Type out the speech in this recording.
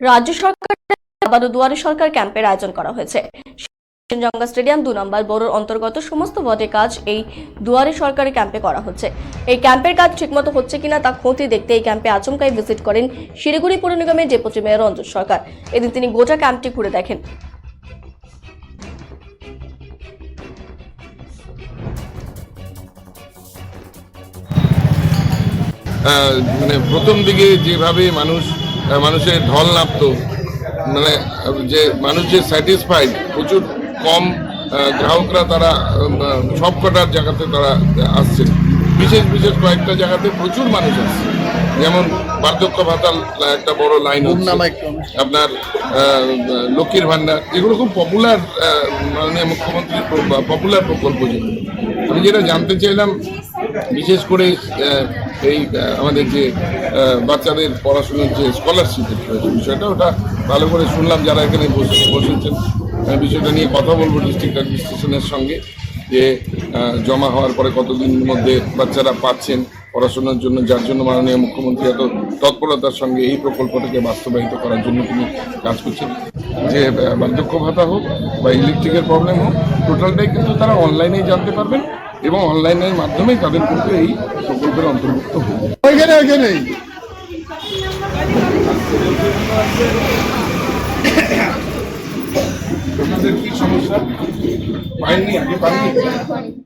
রাজ্য সরকার দুয়ারে সরকার ক্যাম্পের আয়োজন করা হয়েছে। জঙ্গা স্টেডিয়াম দু নম্বর বড়োর অন্তর্গত সমস্ত ওয়ার্ডে কাজ এই দুয়ারে সরকারি ক্যাম্পে করা হচ্ছে। এই ক্যাম্পের কাজ ঠিকমতো হচ্ছে কিনা তা খতিয়ে দেখতে এই ক্যাম্পে আচমকাই ভিজিট করেন শিলিগুড়ি পৌর নিগমের ডেপুটি মেয়র রঞ্জন সরকার। এদিন তিনি গোটা ক্যাম্পটি ঘুরে দেখেন। মানে প্রথম দিকে যেভাবে মানুষ মানুষের ঢল নামতো মানে যে মানুষ যে স্যাটিসফাইড প্রচুর কম গ্রাহকরা তারা সব কটার জায়গাতে তারা আসছে। বিশেষ বিশেষ কয়েকটা জায়গাতে প্রচুর মানুষ আসছে। যেমন বার্ধক্য ভাতার একটা বড় লাইন আপনার লক্ষ্মীর ভান্ডার যেগুলো খুব পপুলার মাননীয় মুখ্যমন্ত্রীর পপুলার প্রকল্প যেগুলো। আমি যেটা জানতে চাইলাম বিশেষ করে এই আমাদের যে বাচ্চাদের পড়াশোনার যে স্কলারশিপের বিষয়টা, ওটা ভালো করে শুনলাম যারা এখানে বসে, বসেছেন। বিষয়টা নিয়ে কথা বলব ডিস্ট্রিক্ট অ্যাডমিনিস্ট্রেশনের সঙ্গে, যে জমা হওয়ার পরে কতদিনের মধ্যে বাচ্চারা পাচ্ছেন পড়াশোনার জন্য যার জন্য মাননীয় মুখ্যমন্ত্রী এত তৎপরতার সঙ্গে এই প্রকল্পটাকে বাস্তবায়িত করার জন্য তিনি কাজ করছেন। যে বার্ধক্য ভাতা হোক বা ইলেকট্রিকের প্রবলেম হোক টোটালটাই কিন্তু তারা অনলাইনেই জানতে পারবেন এবং অনলাইনের মাধ্যমেই তাদের কিন্তু এই প্রকল্পের অন্তর্ভুক্ত হবে। ওইখানে ওইখানেই আপনাদের কি সমস্যা? পাইনি আগে পাইনি